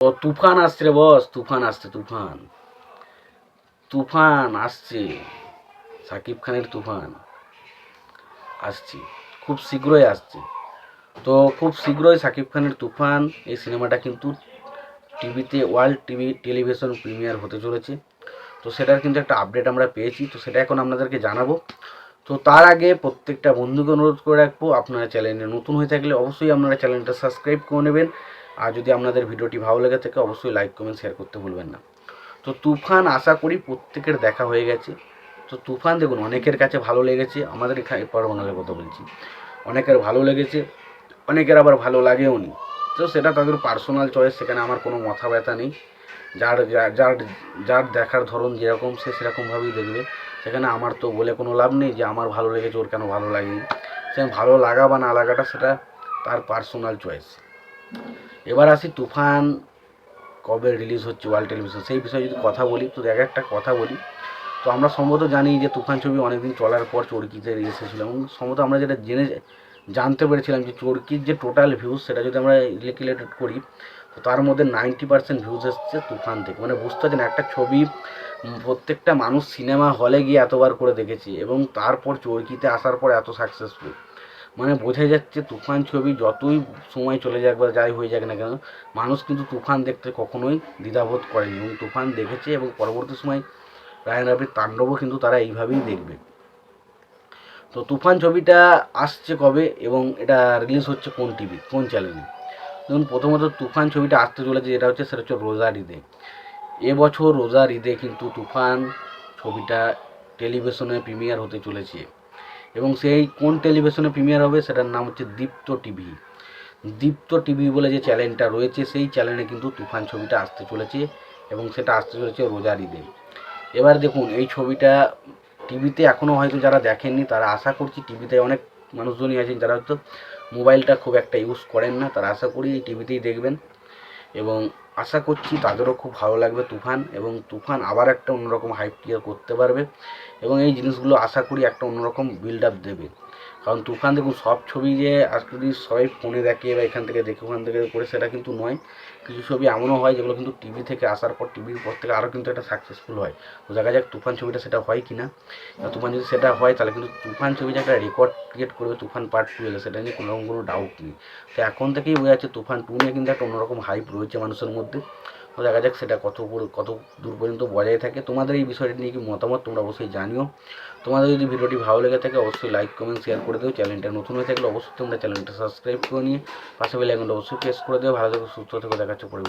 ও, তুফান আসছে রে বস, তুফান আসছে, তুফান। তুফান আসছে। সাকিব খানের তুফান আসছে। খুব শীঘ্রই আসছে। তো খুব শীঘ্রই সাকিব খানের তুফান এই সিনেমাটা কিন্তু টিভিতে, ওয়ার্ল্ড টিভি টেলিভিশন প্রিমিয়ার হতে চলেছে। তো সেটার কিন্তু একটা আপডেট আমরা পেয়েছি। তো সেটা এখন আপনাদেরকে জানাব। তো তার আগে প্রত্যেকটা বন্ধুকে অনুরোধ করে রাখব, আপনারা চ্যানেলে নতুন হয়ে থাকলে অবশ্যই আপনারা চ্যানেলটা সাবস্ক্রাইব করে নেবেন। আর যদি আপনাদের ভিডিওটি ভালো লেগে থাকে, অবশ্যই লাইক কমেন্ট শেয়ার করতে ভুলবেন না। তো তুফান আশা করি প্রত্যেকের দেখা হয়ে গেছে। তো তুফান, দেখুন, অনেকের কাছে ভালো লেগেছে, আমাদের এখানে পরমানের কথা বলছি। অনেকের ভালো লেগেছে, অনেকের আবার ভালো লাগেও নি। তো সেটা তাদের পার্সোনাল চয়েস সেখানে আমার কোনো মাথা ব্যথা নেই। যার যার যার দেখার ধরন যেরকম, সে সেরকমভাবেই দেখবে। সেখানে আমার তো বলে কোনো লাভ নেই যে আমার ভালো লেগেছে, ওর কেন ভালো লাগেনি। সে ভালো লাগা বা না লাগাটা, সেটা তার পার্সোনাল চয়েস এবার আসি তুফান, কবে রিলিজ হচ্ছে ওয়ার্ল্ড টেলিভিশন সেই বিষয়ে যদি কথা বলি, তো এক একটা কথা বলি। তো আমরা সম্ভবত জানি যে তুফান ছবি অনেকদিন চলার পর চরকিতে এসেছিল এবং সম্ভবত আমরা যেটা জেনে জানতে পেরেছিলাম যে চরকির যে টোটাল ভিউজ সেটা যদি আমরা রিলেটেড করি, তো তার মধ্যে নাইনটি পার্সেন্ট ভিউজ এসছে তুফান থেকে। মানে বুঝতে পারছেন, একটা ছবি প্রত্যেকটা মানুষ সিনেমা হলে গিয়ে এতবার করে দেখেছি এবং তারপর চরকিতে আসার পর এত সাকসেসফুল মানে বোঝা যাচ্ছে তুফান ছবি যতই সময় চলে যাক বা যাই হয়ে যাক না কেন, মানুষ কিন্তু তুফান দেখতে কখনোই দ্বিধাবোধ করেনি এবং তুফান দেখেছে এবং পরবর্তী সময় রায়ন রাবির তাণ্ডবও কিন্তু তারা এইভাবেই দেখবে। তো তুফান ছবিটা আসছে কবে এবং এটা রিলিজ হচ্ছে কোন টিভি কোন চ্যানেলে দেখুন, প্রথমত তুফান ছবিটা আসতে চলেছে যেটা হচ্ছে, সেটা হচ্ছে রোজার ঈদে। এবছর রোজার ঈদে কিন্তু তুফান ছবিটা টেলিভিশনে প্রিমিয়ার হতে চলেছে। এবং সেই কোন টেলিভিশনে প্রিমিয়ার হবে সেটার নাম হচ্ছে দীপ্ত টিভি। দীপ্ত টিভি বলে যে চ্যানেলটা রয়েছে, সেই চ্যানেলে কিন্তু তুফান ছবিটা আসতে চলেছে এবং সেটা আসতে চলেছে রোজার ঈদে এবার দেখুন, এই ছবিটা টিভিতে এখনও হয়তো যারা দেখেননি, তারা আশা করছি টিভিতে অনেক মানুষজনই আছেন যারা হয়তো মোবাইলটা খুব একটা ইউজ করেন না, তারা আশা করি এই টিভিতেই দেখবেন। এবং আশা করছি তাদেরও খুব ভালো লাগবে তুফান এবং তুফান আবার একটা অন্যরকম হাইপ ক্লিয়ার করতে পারবে এবং এই জিনিসগুলো আশা করি একটা অন্যরকম বিল্ড আপ দেবে। কারণ তুফান দেখুন, সব ছবি যে আজকে যদি সবাই ফোনে দেখে বা এখান থেকে দেখে ওখান থেকে করে, সেটা কিন্তু নয়। কিছু ছবি এমনও হয় যেগুলো কিন্তু টিভি থেকে আসার পর টিভির পর থেকে আরও কিন্তু একটা সাকসেসফুল হয়। তো দেখা যাক তুফান ছবিটা সেটা হয় কি না তুফান যদি সেটা হয়, তাহলে কিন্তু তুফান ছবি যে একটা রেকর্ড ক্রিয়েট করবে, তুফান পার্ট টু এলে, সেটা নিয়ে কোনো কোনো ডাউট নেই। তো এখন থেকেই বোঝা যাচ্ছে তুফান টু নিয়ে কিন্তু একটা অন্যরকম হাইপ রয়েছে মানুষের মধ্যে। তো দেখা যাক সেটা কত কত দূর পর্যন্ত বজায় থাকে। তোমাদের এই বিষয়টি নিয়ে কি মতামত তোমরা অবশ্যই জানিও। তোমাদের যদি ভিডিওটি ভালো লেগে থাকে, অবশ্যই লাইক কমেন্ট শেয়ার করে দিও। চ্যানেলটা নতুন হয়ে থাকলে অবশ্যই তোমরা চ্যানেলটা সাবস্ক্রাইব করে নিয়ে পাশে বেল আইকনটা অবশ্যই প্রেস করে দিও। ভালো থেকো, সুস্থ থেকে দেখাচ্ছে পরে